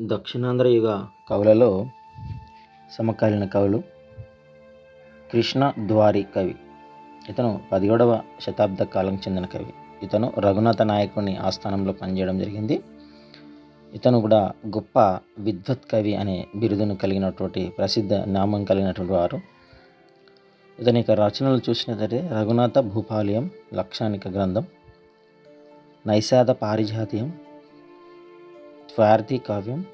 దక్షిణాంధ్ర యుగ కవులలో సమకాలీన కవులు కృష్ణ ద్వారి కవి. ఇతను పదిహేడవ శతాబ్ద కాలం చెందిన కవి. ఇతను రఘునాథ నాయకుని ఆస్థానంలో పనిచేయడం జరిగింది. ఇతను కూడా గొప్ప విద్వత్ కవి అనే బిరుదును కలిగినటువంటి ప్రసిద్ధ నామం కలిగినటువంటి వారు. ఇతని యొక్క రచనలు చూసినట్లయితే రఘునాథ భూపాలయం లక్షానిక గ్రంథం నైషాద పారిజాతీయం స్వార్థి కావ్యం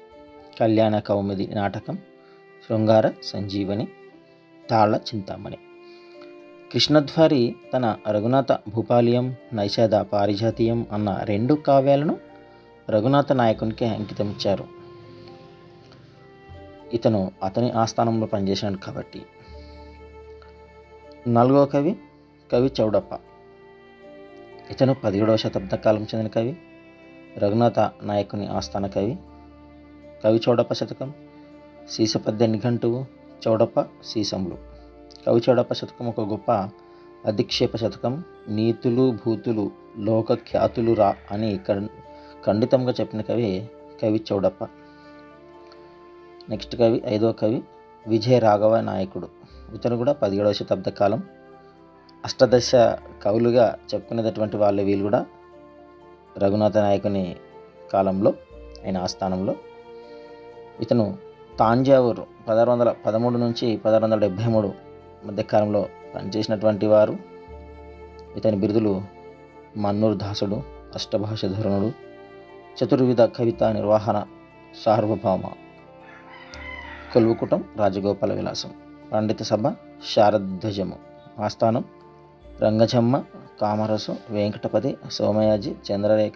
కళ్యాణ కౌముది నాటకం శృంగార సంజీవని తాళ చింతామణి. కృష్ణధ్వారి తన రఘునాథ భూపాలియం నైషాద పారిజాతీయం అన్న రెండు కావ్యాలను రఘునాథ నాయకునికి అంకితం ఇచ్చారు. ఇతను అతని ఆస్థానంలో పనిచేశాడు కాబట్టి. నాలుగవ కవి కవి చౌడప్ప. ఇతను పదిహేడవ శతాబ్ద కాలం చెందిన కవి. రఘునాథ నాయకుని ఆస్థాన కవి. కవి చౌడప్ప శతకం సీసపద్య నిఘంటువు చౌడప్ప సీసములు. కవి చౌడప్ప శతకం ఒక గొప్ప అధిక్షేప శతకం. నీతులు భూతులు లోక ఖ్యాతులు రా అని కం ఖండితంగా చెప్పిన కవి కవి చౌడప్ప. నెక్స్ట్ కవి ఐదవ కవి విజయ రాఘవ నాయకుడు. ఇతను కూడా పదిహేడవ శతాబ్ద కాలం. అష్టదశ కవులుగా చెప్పుకునేటటువంటి వాళ్ళు వీళ్ళు కూడా. రఘునాథ నాయకుని కాలంలో ఆయన ఆస్థానంలో. ఇతను తాంజావూరు పదహారు వందల పదమూడు నుంచి పదహారు వందల డెబ్భై మూడు మధ్యకాలంలో పనిచేసినటువంటి వారు. ఇతని బిరుదులు మన్నూరు దాసుడు అష్టభాష ధరుణుడు చతుర్విధ కవిత నిర్వహణ సార్వభౌమ కొలువుకుటం రాజగోపాల విలాసం పండిత సభ శారధ్వజము ఆస్థానం రంగజమ్మ కామరసు వెంకటపతి సోమయాజి చంద్రరేఖ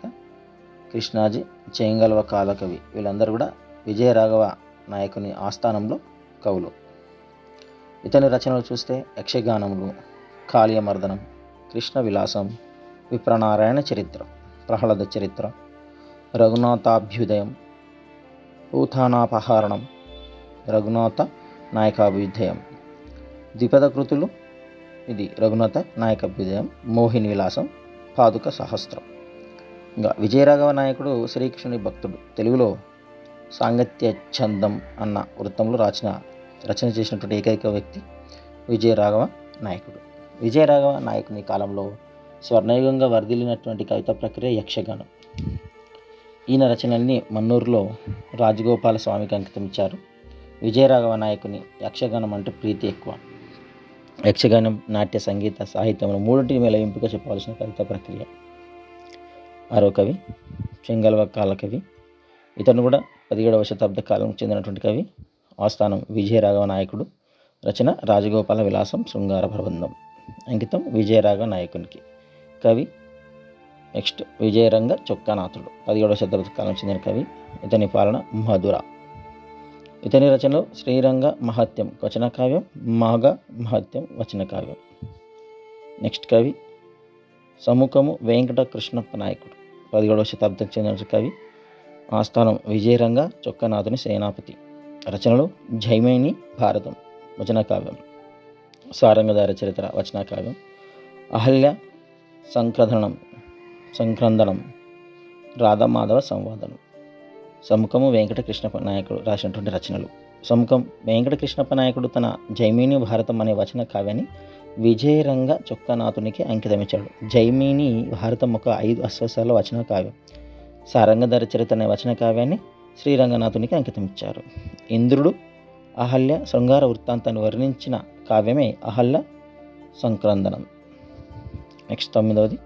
కృష్ణాజీ చేంగల్వ కాలకవి. వీళ్ళందరూ కూడా విజయరాఘవ నాయకుని ఆస్థానంలో కవులు. ఇతని రచనలు చూస్తే యక్షగానములు కాళీయమర్దనం కృష్ణ విలాసం విప్రనారాయణ చరిత్ర ప్రహ్లాద చరిత్ర రఘునాథాభ్యుదయం పూతానాపహరణం రఘునాథ నాయకాభ్యుదయం ద్విపద కృతులు ఇది రఘునాథ నాయకాభ్యుదయం మోహిని విలాసం పాదుక సహస్రం. ఇంకా విజయరాఘవ నాయకుడు శ్రీకృష్ణుని భక్తుడు. తెలుగులో సాంగత్య ఛందం అన్న వృత్తంలో రచన రచన చేసినటువంటి ఏకైక వ్యక్తి విజయరాఘవ నాయకుడు. విజయరాఘవ నాయకుని కాలంలో స్వర్ణయుగంగా వర్ధిల్లినటువంటి కవిత ప్రక్రియ యక్షగానం. ఈయన రచనల్ని మన్నూరులో రాజగోపాల స్వామికి అంకితం ఇచ్చారు. విజయరాఘవ నాయకుని యక్షగానం అంటే ప్రీతి ఎక్కువ. యక్షగానం నాట్య సంగీత సాహిత్యంలో మూడింటి మేల ఎంపిక చెప్పవలసిన కవిత ప్రక్రియ. ఆరో కవి చెంగల్వ కాల కవి ఇతను కూడా పదిహేడవ శతాబ్ద కాలం చెందినటువంటి కవి. ఆస్థానం విజయరాఘవ నాయకుడు. రచన రాజగోపాల విలాసం శృంగార ప్రబంధం. అంకితం విజయరాఘవ నాయకునికి. కవి నెక్స్ట్ విజయరంగ చొక్కానాథుడు. పదిహేడవ శతాబ్ద కాలం చెందిన కవి. ఇతని పాలన మధుర. ఇతని రచనలు శ్రీరంగ మహత్యం వచన కావ్యం మాఘ మహత్యం వచన కావ్యం. నెక్స్ట్ కవి సముఖము వెంకట కృష్ణప్ప నాయకుడు పదిహేడవ శతాబ్దం చెందిన కవి ఆస్థానం విజయరంగ చొక్కనాథుని సేనాపతి. రచనలు జైమైని భారతం వచన కావ్యం. సారంగధార చరిత్ర వచన కావ్యం. అహల్య సంక్రధనం సంక్రందనం రాధమాధవ సంవాదనం. సముఖము వెంకటకృష్ణప్ప నాయకుడు రాసినటువంటి రచనలు. సముఖం వెంకటకృష్ణప్ప నాయకుడు తన జైమిని భారతం అనే వచన కావ్యాన్ని విజయరంగ చొక్కనాథునికి అంకితమిచ్చాడు. జైమిని భారతం ఒక ఐదు అశ్వసాల వచన కావ్యం. సారంగధర చరిత్ర అనే వచన కావ్యాన్ని శ్రీరంగనాథునికి అంకితం ఇచ్చారు ఇంద్రుడు అహల్య శృంగార వృత్తాంతాన్ని వర్ణించిన కావ్యమే అహల్య సంక్రందనం. నెక్స్ట్ తొమ్మిదవది.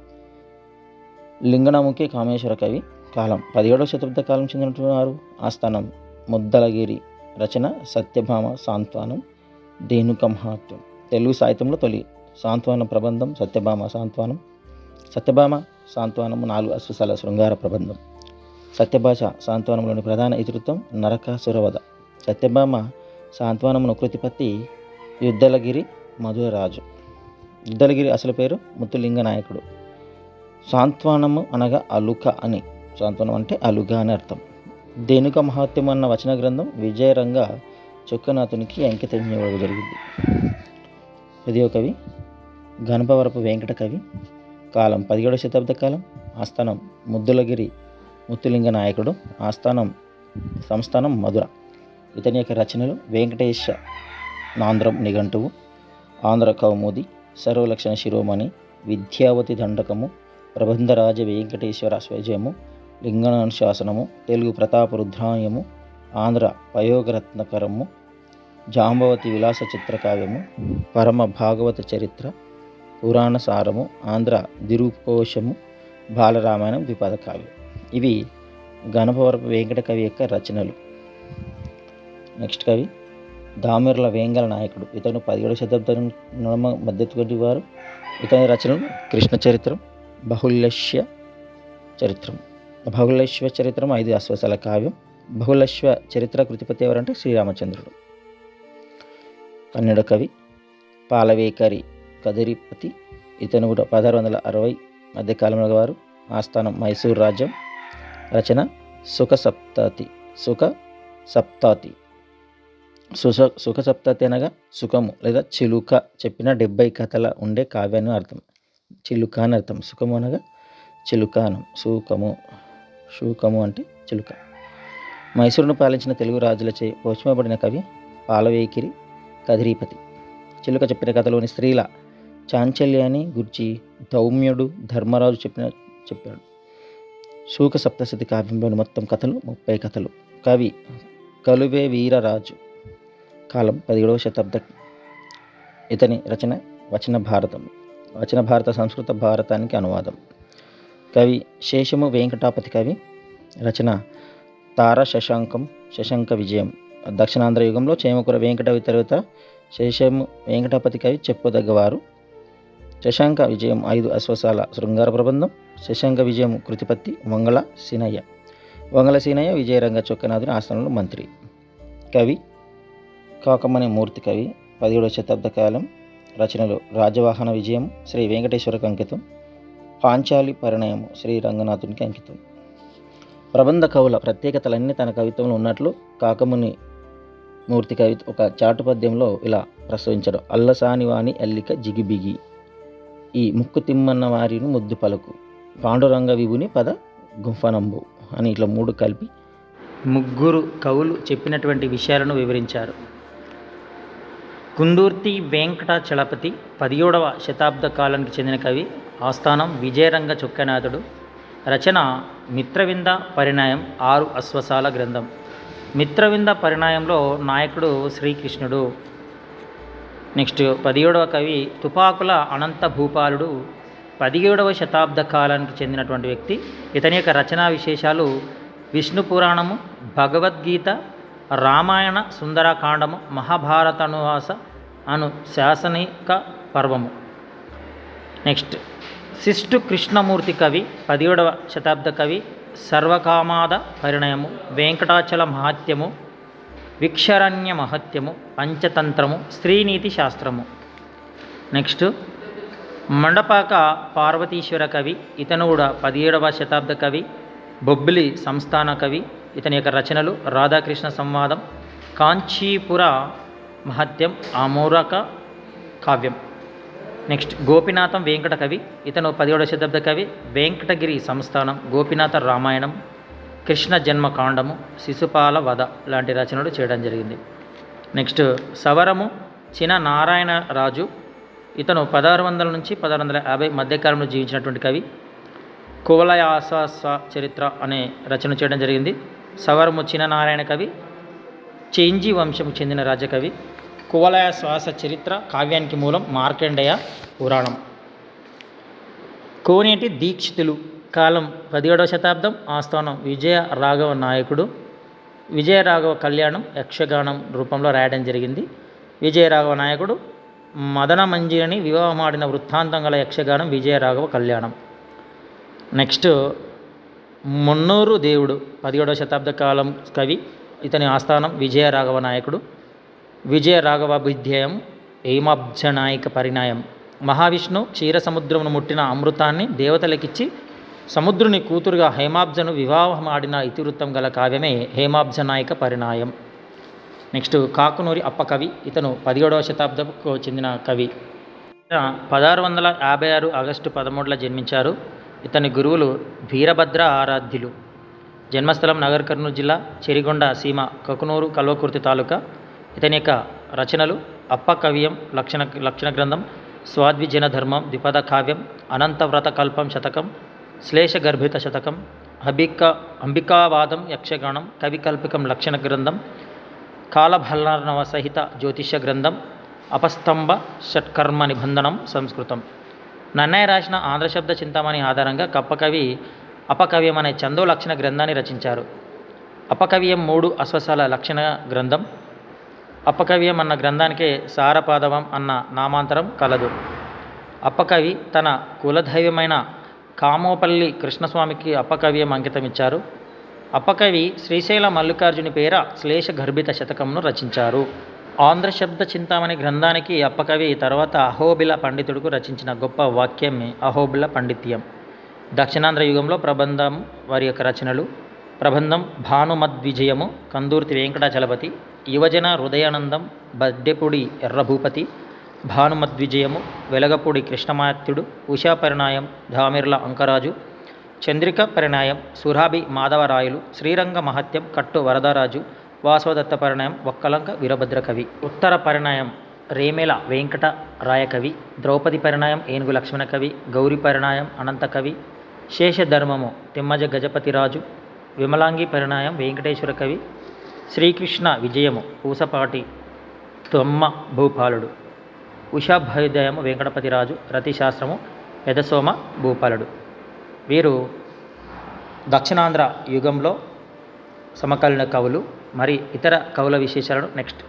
లింగనాముఖి కామేశ్వర కవి కాలం పదిహేడవ శతాబ్ద కాలం చెందినటువంటి వారు. ఆస్థానం ముద్దలగిరి రచన సత్యభామ సాంత్వనం ధేనుక మహత్వం తెలుగు సాహిత్యంలో తొలి సాంత్వన ప్రబంధం సత్యభామ సాంత్వనం. సత్యభామ సాంత్వనము నాలుగు అశ్వసాల శృంగార ప్రబంధం. సత్యభాష సాంత్వనంలోని ప్రధాన ఇతృత్వం నరకాసురవధ. సత్యభామ సాంత్వనమును కృతిపత్తి యుద్ధలగిరి మధురరాజు. యుద్ధలగిరి అసలు పేరు ముత్తులింగ నాయకుడు. సాంత్వనము అనగా అలుక అని. సాంతనం అంటే అలుగా అని అర్థం. దేనుక మహాత్యం అన్న వచన గ్రంథం విజయరంగ చొక్కనాథునికి అంకితం ఇవ్వడం జరిగింది పదివ కవి గణపవరపు వెంకట కవి. కాలం పదిహేడవ శతాబ్ద కాలం ఆస్థానం ముద్దులగిరి ముత్తులింగ నాయకుడు ఆస్థానం సంస్థానం మధుర. ఇతని యొక్క రచనలు వెంకటేశ నాంద్రం నిఘంటువు ఆంధ్ర కౌముది సర్వలక్షణ శిరోమణి విద్యావతి దండకము ప్రబంధరాజ వెంకటేశ్వర స్వజయము లింగనానుశాసనము తెలుగు ప్రతాప రుద్రాయము ఆంధ్ర పయోగరత్నకరము జాంబవతి విలాస చిత్రకావ్యము పరమ భాగవత చరిత్ర పురాణ సారము ఆంధ్ర దిరుకోశము బాలరామాయణం ద్విపద కావ్యం ఇవి గణపవరపు వెంకట కవి యొక్క రచనలు. నెక్స్ట్ కవి దామిర్ల వేంగల నాయకుడు. ఇతను పదిహేడు శతాబ్దం నడుమ మధ్యత్వంటి వారు. ఇతని రచనలు కృష్ణ చరిత్రం బహుళశ్య చరిత్రం. బహుళశ్వ చరిత్రం ఐదు అశ్వశల కావ్యం. బహుళశ్వ చరిత్ర కృతిపతి ఎవరంటే శ్రీరామచంద్రుడు. కన్నడ కవి పాలవేకరి కదిరిపతి ఇతను కూడా పదహారు వందల అరవై మధ్యకాలంలో వారు. ఆస్థానం మైసూర్ రాజ్యం. రచన సుఖ సప్తాతి సుఖ సప్తాతి. సుస సుఖ సప్తాతి అనగా సుఖము లేదా చిలుక చెప్పిన డెబ్బై కథల ఉండే కావ్యాన్ని అర్థం చిలుక అని అర్థం. సుఖము అనగా చిలుకానం సుఖము. శూకము అంటే చిలుక. మైసూరును పాలించిన తెలుగు రాజులచే పోషింపబడిన కవి పాలవేకిరి కదిరీపతి. చిలుక చెప్పిన కథలోని స్త్రీల చాంచల్యాన్ని గుర్చి దౌమ్యుడు ధర్మరాజు చెప్పిన చెప్పాడు. శూక సప్తశతి కావ్యంలోని మొత్తం కథలు ముప్పై కథలు. కవి కలువే వీరరాజు. కాలం పదిహేడవ శతాబ్దం ఇతని రచన వచన భారతం. వచన భారత సంస్కృత భారతానికి అనువాదం. కవి శేషము వెంకటాపతి కవి రచన తార శశాంకం శశాంక విజయం. దక్షిణాంధ్ర యుగంలో చేమకూర వెంకటవి తర్వాత శేషము వెంకటాపతి కవి చెప్పుదగ్గవారు. శశాంక విజయం ఐదు అశ్వసాల శృంగార ప్రబంధం శశాంక విజయం కృతిపత్తి వంగళ సీనయ్య. వంగళ సీనయ్య విజయరంగ చొక్కనాథుని ఆస్థానంలో మంత్రి. కవి కాకమణి మూర్తి కవి పదిహేడవ శతాబ్ద కాలం రచనలు రాజవాహన విజయం శ్రీ వెంకటేశ్వర కంకితం పాంచాలి పరిణయము శ్రీ రంగనాథునికి అంకితం. ప్రబంధ కవుల ప్రత్యేకతలన్నీ తన కవిత్వంలో ఉన్నట్లు కాకముని మూర్తి కవి ఒక చాటు పద్యంలో ఇలా ప్రసవించడు. అల్లసాని వాణి అల్లిక జిగిబిగి. ఈ ముక్కు తిమ్మన్న వారిని ముద్దు పలుకు. పాండురంగ విభుని పద గుంఫనంబు అని ఇట్లా మూడు కలిపి ముగ్గురు కవులు చెప్పినటువంటి విషయాలను వివరించారు. కుందూర్తి వెంకటాచలపతి పదిహేడవ శతాబ్ద కాలానికి చెందిన కవి ఆస్థానం విజయరంగ చొక్కనాథుడు. రచన మిత్రవింద పరిణాయం ఆరు అశ్వసాల గ్రంథం. మిత్రవింద పరిణాయంలో నాయకుడు శ్రీకృష్ణుడు. నెక్స్ట్ పదిహేడవ కవి తుపాకుల అనంత భూపాలుడు. పదిహేడవ శతాబ్ద కాలానికి చెందినటువంటి వ్యక్తి. ఇతని యొక్క రచనా విశేషాలు విష్ణు పురాణము భగవద్గీత రామాయణ సుందరకాండము మహాభారత అనువాస అను శాసనిక పర్వము. నెక్స్ట్ శిష్టు కృష్ణమూర్తి కవి పదిహేడవ శతాబ్ద కవి సర్వకామాద పరిణయము వెంకటాచల మహాత్యము విక్షరణ్య మహత్యము పంచతంత్రము స్త్రీనీతి శాస్త్రము. నెక్స్ట్ మండపాక పార్వతీశ్వర కవి ఇతను కూడా పదిహేడవ శతాబ్ద కవి బొబ్బిలి సంస్థాన కవి ఇతని యొక్క రచనలు రాధాకృష్ణ సంవాదం కాంచీపుర మహత్యం ఆమోరక కావ్యం. నెక్స్ట్ గోపినాథం వెంకట కవి ఇతను పదిహేడవ శతాబ్ద కవి వెంకటగిరి సంస్థానం గోపినాథ రామాయణం కృష్ణ జన్మకాండము శిశుపాల వధ లాంటి రచనలు చేయడం జరిగింది. నెక్స్ట్ సవరము చిన నారాయణ రాజు ఇతను పదహారు వందల నుంచి పదహారు వందల యాభై మధ్యకాలంలో జీవించినటువంటి కవి కువలయాసస్వ చరిత్ర అనే రచన చేయడం జరిగింది. సవరము చిన నారాయణ కవి చేంజీ వంశంకు చెందిన రాజకవి కువలయ శ్వాస చరిత్ర కావ్యానికి మూలం మార్కండేయ పురాణం. కోనేటి దీక్షితులు కాలం పదిహేడవ శతాబ్దం ఆస్థానం విజయ రాఘవ నాయకుడు. విజయ రాఘవ కళ్యాణం యక్షగానం రూపంలో రాయడం జరిగింది. విజయ రాఘవ నాయకుడు మదన మంజిరిని వివాహమాడిన వృత్తాంతం గల యక్షగానం విజయ రాఘవ కళ్యాణం. నెక్స్ట్ మున్నూరు దేవుడు పదిహేడవ శతాబ్ద కాలం కవి. ఇతని ఆస్థానం విజయ రాఘవ నాయకుడు. విజయ రాఘవాభిధ్యేయం హేమాబ్జ నాయక పరిణాయం మహావిష్ణు క్షీర సముద్రమును ముట్టిన అమృతాన్ని దేవతలకిచ్చి సముద్రుని కూతురుగా హేమాబ్జను వివాహం ఆడిన ఇతివృత్తం గల కావ్యమే హేమాబ్జనాయక పరిణాయం నెక్స్ట్ కాకునూరి అప్పకవి ఇతను పదిహేడవ శతాబ్దకు చెందిన కవి. పదహారు వందల యాభై ఆరు ఆగస్టు పదమూడులో జన్మించారు. ఇతని గురువులు వీరభద్ర ఆరాధ్యులు. జన్మస్థలం నగర్ కర్నూలు జిల్లా చెరిగొండ సీమ కకునూరు కల్వకుర్తి తాలూకా ఇతని యొక్క రచనలు అప్ప కవ్యం లక్షణ లక్షణ గ్రంథం స్వాద్విజన ధర్మం ద్విపద కావ్యం అనంతవ్రత కల్పం శతకం శ్లేష గర్భిత శతకం అబిక అంబికావాదం యక్షగానం కవికల్పికం లక్షణ గ్రంథం కాలభల్లర్ణవ సహిత జ్యోతిష్య గ్రంథం అపస్తంభ షట్కర్మ నిబంధనం సంస్కృతం. నన్నయ్య రాసిన ఆంధ్రశబ్ద చింతామణి ఆధారంగా కప్పకవి అపకవ్యం అనే చందో లక్షణ గ్రంథాన్ని రచించారు. అపకవ్యం మూడు అశ్వసాల లక్షణ గ్రంథం అప్పకవ్యం అన్న గ్రంథానికే సారపాదవం అన్న నామాంతరం కలదు. అప్పకవి తన కులదైవమైన కామోపల్లి కృష్ణస్వామికి అప్పకవ్యం అంకితమిచ్చారు. అప్పకవి శ్రీశైల మల్లికార్జుని పేర శ్లేష గర్భిత శతకంను రచించారు. ఆంధ్రశబ్ద చింతామణి గ్రంథానికి అప్పకవి తర్వాత అహోబిల పండితుడుకు రచించిన గొప్ప వాక్యమే అహోబిల పండిత్యం. దక్షిణాంధ్ర యుగంలో ప్రబంధం వారి యొక్క రచనలు. ప్రబంధం భానుమద్విజయము కందూర్తి వెంకటాచలపతి యువజన హృదయానందం బద్దెపుడి ఎర్రభూపతి భానుమద్విజయము వెలగపూడి కృష్ణమాత్యుడు ఉషా పరిణాయం ధామిర్ల అంకరాజు చంద్రిక పరిణాయం సురాభి మాధవరాయలు శ్రీరంగ మహత్యం కట్టు వరదరాజు వాసవదత్త పరిణయం ఒక్కలంక వీరభద్ర కవి ఉత్తర పరిణాయం రేమేల వెంకట రాయకవి ద్రౌపది పరిణాయం ఏనుగు లక్ష్మణ కవి గౌరి పరిణాయం అనంత కవి శేషధర్మము తిమ్మజ గజపతిరాజు విమలాంగి పరిణాయం వెంకటేశ్వర కవి శ్రీకృష్ణ విజయము పూసపాటి తొమ్మ భూపాలుడు. ఉషాభ్యుదయము వెంకటపతిరాజు రతిశాస్త్రము పెదసోమ భూపాలుడు. వీరు దక్షిణాంధ్ర యుగంలో సమకాలీన కవులు మరి ఇతర కవుల విశేషాలను నెక్స్ట్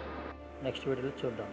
నెక్స్ట్ వీడియోలో చూద్దాం.